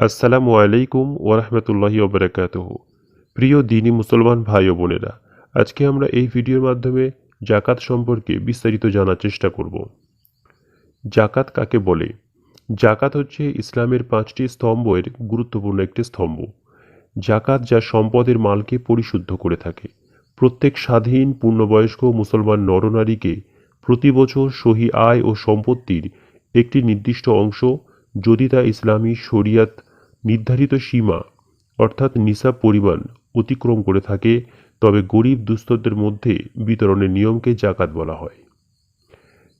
আসসালামু আলাইকুম ওরহমতুল্লাহি ওবরাকাতুহ। প্রিয় দিনী মুসলমান ভাই ও বোনেরা, আজকে আমরা এই ভিডিওর মাধ্যমে জাকাত সম্পর্কে বিস্তারিত জানার চেষ্টা করব। জাকাত কাকে বলে? জাকাত হচ্ছে ইসলামের পাঁচটি স্তম্ভের গুরুত্বপূর্ণ একটি স্তম্ভ। জাকাত যা সম্পদের মালকে পরিশুদ্ধ করে থাকে। প্রত্যেক স্বাধীন, পূর্ণবয়স্ক মুসলমান নরনারীকে প্রতি বছর সহি আয় ও সম্পত্তির একটি নির্দিষ্ট অংশ, যদি তা ইসলামী শরিয়াত নির্ধারিত সীমা, অর্থাৎ নিসাব পরিমাণ, অতিক্রম করে থাকে, তবে গরিব দুস্থদের মধ্যে বিতরণের নিয়মকে জাকাত বলা হয়।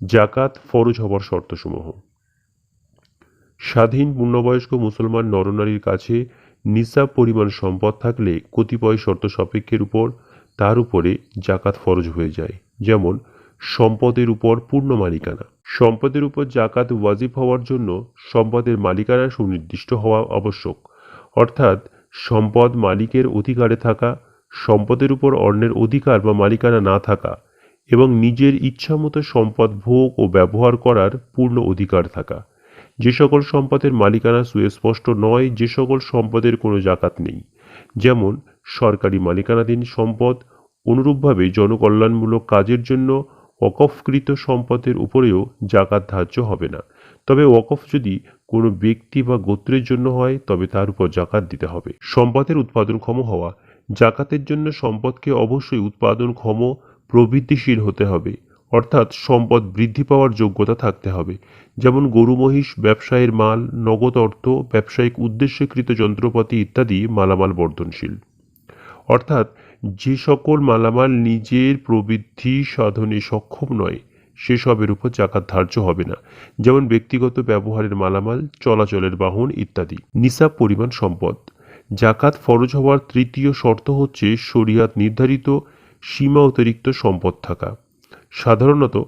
জাকাত ফরজ হবার শর্তসমূহ। স্বাধীন পূর্ণবয়স্ক মুসলমান নরনারীর কাছে নিসাব পরিমাণ সম্পদ থাকলে কতিপয় শর্ত সাপেক্ষের উপর তার উপরে জাকাত ফরজ হয়ে যায়। যেমন সম্পদের উপর পূর্ণ মালিকানা। সম্পদের উপর জাকাত ওয়াজিব হওয়ার জন্য সম্পদের মালিকানা সুনির্দিষ্ট হওয়া আবশ্যক। অর্থাৎ সম্পদ মালিকের অধিকারে থাকা, সম্পদের উপর অন্যের অধিকার বা মালিকানা না থাকা এবং নিজের ইচ্ছামতো সম্পদ ভোগ ও ব্যবহার করার পূর্ণ অধিকার থাকা। যে সকল সম্পদের মালিকানা সুস্পষ্ট নয়, যে সকল সম্পদের কোনো জাকাত নেই। যেমন, সরকারি মালিকানাধীন সম্পদ অনুরূপভাবে জনকল্যাণমূলক কাজের জন্য ওকফকৃত সম্পদের উপরেও জাকাত ধার্য হবে না। তবে ওকফ যদি কোনো ব্যক্তি বা গোত্রের জন্য হয়, তবে তার উপর জাকাত দিতে হবে। সম্পদের উৎপাদনক্ষম হওয়া, জাকাতের জন্য সম্পদকে অবশ্যই উৎপাদনক্ষম প্রবৃদ্ধিশীল হতে হবে। অর্থাৎ সম্পদ বৃদ্ধি পাওয়ার যোগ্যতা থাকতে হবে। যেমন গরু, মহিষ, ব্যবসায়ের মাল, নগদ অর্থ, ব্যবসায়িক উদ্দেশ্যকৃত যন্ত্রপাতি ইত্যাদি মালামাল বর্ধনশীল। অর্থাৎ যে সকল মালামাল নিজের প্রবৃদ্ধি সাধনে সক্ষম নয়, সেসবের উপর জাকাত ধার্য হবে না। যেমন ব্যক্তিগত ব্যবহারের মালামাল, চলাচলের বাহন ইত্যাদি। নিসাব পরিমাণ সম্পদ। জাকাত ফরজ হওয়ার তৃতীয় শর্ত হচ্ছে শরিয়াত নির্ধারিত সীমা অতিরিক্ত সম্পদ থাকা। সাধারণত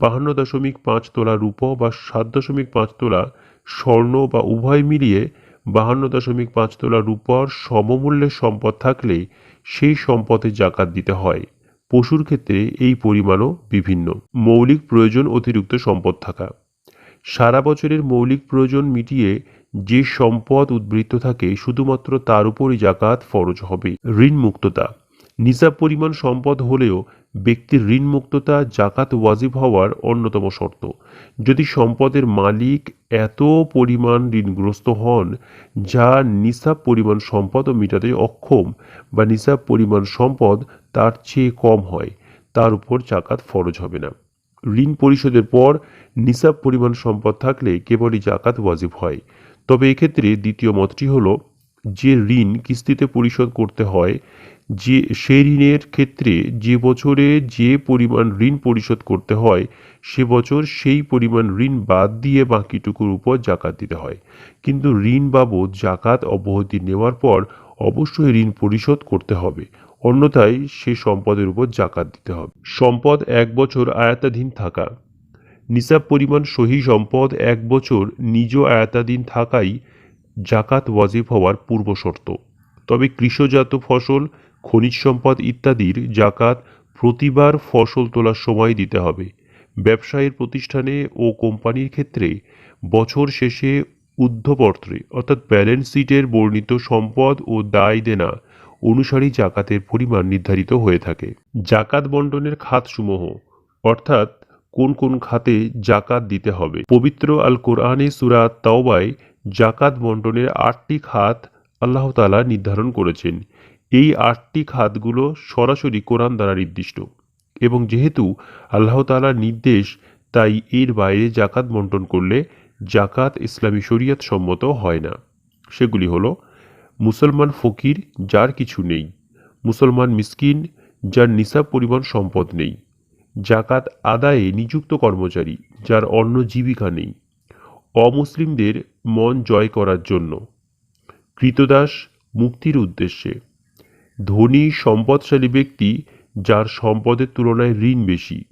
বাহান্ন দশমিক পাঁচ তোলা রূপ বা সাত দশমিক পাঁচ তোলা স্বর্ণ বা উভয় মিলিয়ে বাহান্ন দশমিক পাঁচ তোলা রূপর সমমূল্যের সম্পদ থাকলে সেই সম্পদে জাকাত দিতে হয়। পশুর ক্ষেত্রে এই পরিমাণও বিভিন্ন। মৌলিক প্রয়োজন অতিরিক্ত সম্পদ থাকা। সারা বছরের মৌলিক প্রয়োজন মিটিয়ে যে সম্পদ উদ্বৃত্ত থাকে শুধুমাত্র তার উপরই জাকাত ফরজ হবে। ঋণ মুক্ততা নিসাব পরিমাণ সম্পদ হলেও ব্যক্তির ঋণ মুক্ততা জাকাত ওয়াজিব হওয়ার অন্যতম শর্ত। যদি সম্পদের মালিক এত পরিমাণ ঋণগ্রস্ত হন, যা নিসাব পরিমাণ সম্পদও মেটাতে অক্ষম বা নিসাব পরিমাণ সম্পদ তার চেয়ে কম হয়, তার উপর জাকাত ফরজ হবে না। ঋণ পরিশোধের পর নিসাব পরিমাণ সম্পদ থাকলে কেবলই জাকাত ওয়াজিব হয়। তবে এক্ষেত্রে দ্বিতীয় মতটি হলো, যে ঋণ কিস্তিতে পরিশোধ করতে হয় যে সেই ঋণের ক্ষেত্রে যে বছরে যে পরিমাণ ঋণ পরিশোধ করতে হয়, সে বছর সেই পরিমাণ ঋণ বাদ দিয়ে বাকিটুকুর উপর জাকাত দিতে হয়। কিন্তু ঋণ বাবদ জাকাত অব্যাহতি নেওয়ার পর অবশ্যই ঋণ পরিশোধ করতে হবে। অন্যথায় সে সম্পদের উপর জাকাত দিতে হবে। সম্পদ এক বছর আয়াতাধীন থাকা। নিসাব পরিমাণ সহি সম্পদ এক বছর নিজ আয়াতাধীন থাকাই জাকাত ওয়াজিব হওয়ার পূর্ব শর্ত তবে কৃষজাত ফসল খনিজ সম্পদ ইত্যাদির জাকাত প্রতিবার ফসল তোলার সময় দিতে হবে। ব্যবসায়ের প্রতিষ্ঠানে ও কোম্পানির ক্ষেত্রে বছর শেষে উদ্ধপত্রে অর্থাৎ ব্যালেন্স শিটের বর্ণিত সম্পদ ও দায় দেনা অনুসারী জাকাতের পরিমাণ নির্ধারিত হয়ে থাকে। জাকাত বন্টনের খাতসমূহ, অর্থাৎ কোন কোন খাতে জাকাত দিতে হবে। পবিত্র আল কোরআনে সুরা তাওবায় জাকাত বন্টনের আটটি খাত আল্লাহ তালা নির্ধারণ করেছেন। এই আটটি খাতগুলো সরাসরি কোরআন দ্বারা নির্দিষ্ট। এবং যেহেতু আল্লাহ তালার নির্দেশ, তাই এর বাইরে জাকাত বন্টন করলে জাকাত ইসলামী শরিয়ত সম্মত হয় না। সেগুলি হলো, মুসলমান ফকির যার কিছু নেই, মুসলমান মিসকিন যার নিসাব পরিমাণ সম্পদ নেই জাকাত আদায়ে নিযুক্ত কর্মচারী যার অন্য জীবিকা নেই, অমুসলিমদের মন জয় করার জন্য, কৃতদাস মুক্তির উদ্দেশ্যে। ধনী, সম্পদশালী ব্যক্তি যার সম্পদের তুলনায় ঋণ বেশি।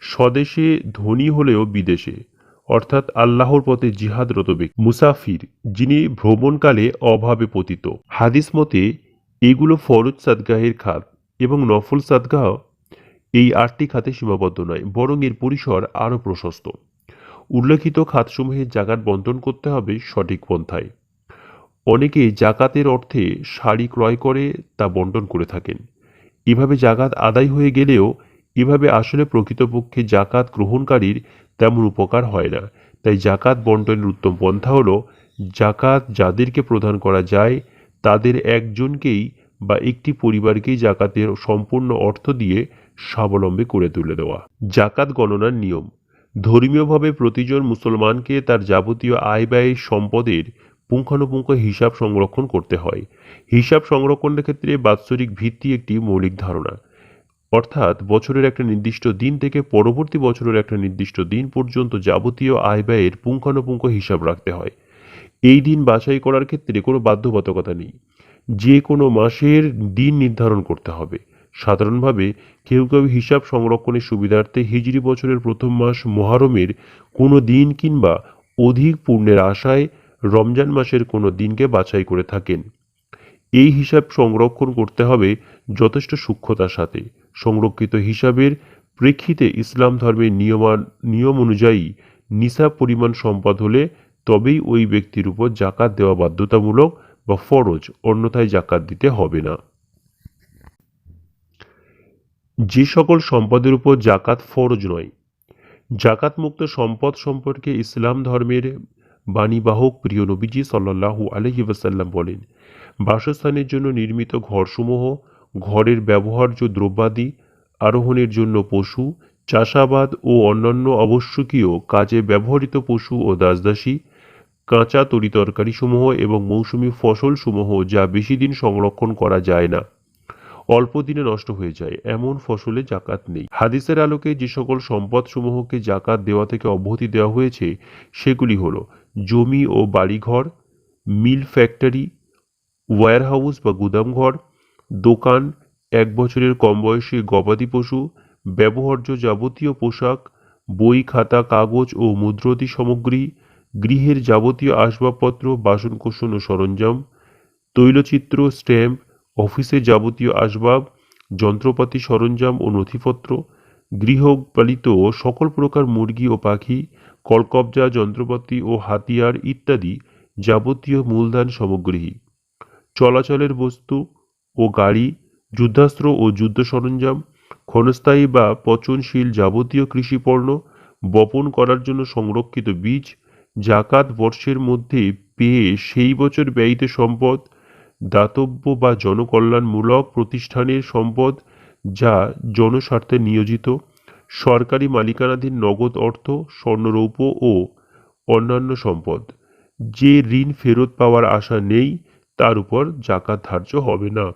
স্বদেশে ধনী হলেও বিদেশে, অর্থাৎ আল্লাহর পথে জিহাদরত ব্যক্তি। মুসাফির, যিনি ভ্রমণকালে অভাবে পতিত। হাদিস মতে, এগুলো ফরজ সাদগাহের খাত এবং নফল সাদগাহ এই আটটি খাতে সীমাবদ্ধ নয়, বরং এর পরিসর আরও প্রশস্ত। উল্লেখিত খাতসমূহে জাকাত বন্টন করতে হবে সঠিক পন্থায়। অনেকে জাকাতের অর্থে শাড়ি ক্রয় করে তা বন্টন করে থাকেন। এভাবে জাকাত আদায় হয়ে গেলেও এভাবে আসলে প্রকৃতপক্ষে জাকাত গ্রহণকারীর তেমন উপকার হয় না। তাই জাকাত বন্টনের উত্তম পন্থা হলো, জাকাত যাদেরকে প্রদান করা যায়, তাদের একজনকেই বা একটি পরিবারকেই জাকাতের সম্পূর্ণ অর্থ দিয়ে স্বাবলম্বী করে তুলে দেওয়া। জাকাত গণনার নিয়ম। ধর্মীয়ভাবে প্রতিজন মুসলমানকে তার যাবতীয় আয় ব্যয় সম্পদের পুঙ্খানুপুঙ্খ হিসাব সংরক্ষণ করতে হয়। হিসাব সংরক্ষণের ক্ষেত্রে বাৎসরিক ভিত্তি একটি মৌলিক ধারণা। অর্থাৎ বছরের একটা নির্দিষ্ট দিন থেকে পরবর্তী বছরের একটা নির্দিষ্ট দিন পর্যন্ত যাবতীয় আয় ব্যয়ের পুঙ্খানুপুঙ্খ হিসাব রাখতে হয়। এই দিন বাছাই করার ক্ষেত্রে কোনো বাধ্যবাধকতা নেই। যে কোনো মাসের দিন নির্ধারণ করতে হবে। সাধারণভাবে কেউ কেউ হিসাব সংরক্ষণের সুবিধার্থে হিজড়ি বছরের প্রথম মাস মহারমের কোনো দিন কিংবা অধিক পূর্ণের আশায় রমজান মাসের কোনো দিনকে বাছাই করে থাকেন। এই হিসাব সংরক্ষণ করতে হবে যথেষ্ট সূক্ষ্মতার সাথে। সংরক্ষিত হিসাবের প্রেক্ষিতে ইসলাম ধর্মের নিয়মান, নিয়ম অনুযায়ী নিসাব পরিমাণ সম্পদ হলে তবেই ওই ব্যক্তির উপর জাকাত দেওয়া বাধ্যতামূলক বা ফরজ, অন্যথায় জাকাত দিতে হবে না। যে সকল সম্পদের উপর জাকাত ফরজ নয়। জাকাত মুক্ত সম্পদ সম্পর্কে ইসলাম ধর্মের বাণীবাহক প্রিয় নবীজি সাল্লাল্লাহু আলহি ওয়াসাল্লাম বলেন, বাসস্থানের জন্য নির্মিত ঘরসমূহ, ঘরের ব্যবহার্য দ্রব্যাদি, আরোহণের জন্য পশু, চাষাবাদ ও অন্যান্য আবশ্যকীয় কাজে ব্যবহৃত পশু ও দাসদাসী, কাঁচা তরিতরকারিসমূহ এবং মৌসুমি ফসলসমূহ যা বেশি দিন সংরক্ষণ করা যায় না। অল্প দিনে নষ্ট হয়ে যায়, এমন ফসলে জাকাত নেই। হাদিসের আলোকে যে সকল সম্পদসমূহকে জাকাত দেওয়া থেকে অব্যাহতি দেওয়া হয়েছে, সেগুলি হলো জমি ও বাড়িঘর, মিল ফ্যাক্টরি ওয়্যারহাউস বা গুদামঘর, দোকান, এক বছরের কম বয়সী গবাদি পশু, ব্যবহার্য যাবতীয় পোশাক, বই, খাতা, কাগজ ও মুদ্রতি সামগ্রী, গৃহের যাবতীয় আসবাবপত্র, বাসনকোসন ও সরঞ্জাম, তৈলচিত্র, স্ট্যাম্প, অফিসের যাবতীয় আসবাব, যন্ত্রপাতি, সরঞ্জাম ও নথিপত্র, গৃহপালিত সকল প্রকার মুরগি ও পাখি কলকবজা, যন্ত্রপাতি ও হাতিয়ার ইত্যাদি যাবতীয় মূলধন সামগ্রী, চলাচলের বস্তু ও গাড়ি, যুদ্ধাস্ত্র ও যুদ্ধ সরঞ্জাম, ক্ষণস্থায়ী বা পচনশীল যাবতীয় কৃষিপণ্য বপন করার জন্য সংরক্ষিত বীজ, জাকাত বর্ষের মধ্যে পেয়ে সেই বছর ব্যয়িত সম্পদ, দাতব্য বা জনকল্যাণমূলক প্রতিষ্ঠানের সম্পদ যা জনস্বার্থে নিয়োজিত সরকারি মালিকানাধীন নগদ অর্থ, স্বর্ণরৌপ্য ও অন্যান্য সম্পদ। যে ঋণ ফেরত পাওয়ার আশা নেই, তার উপর জাকাত ধার্য হবে না।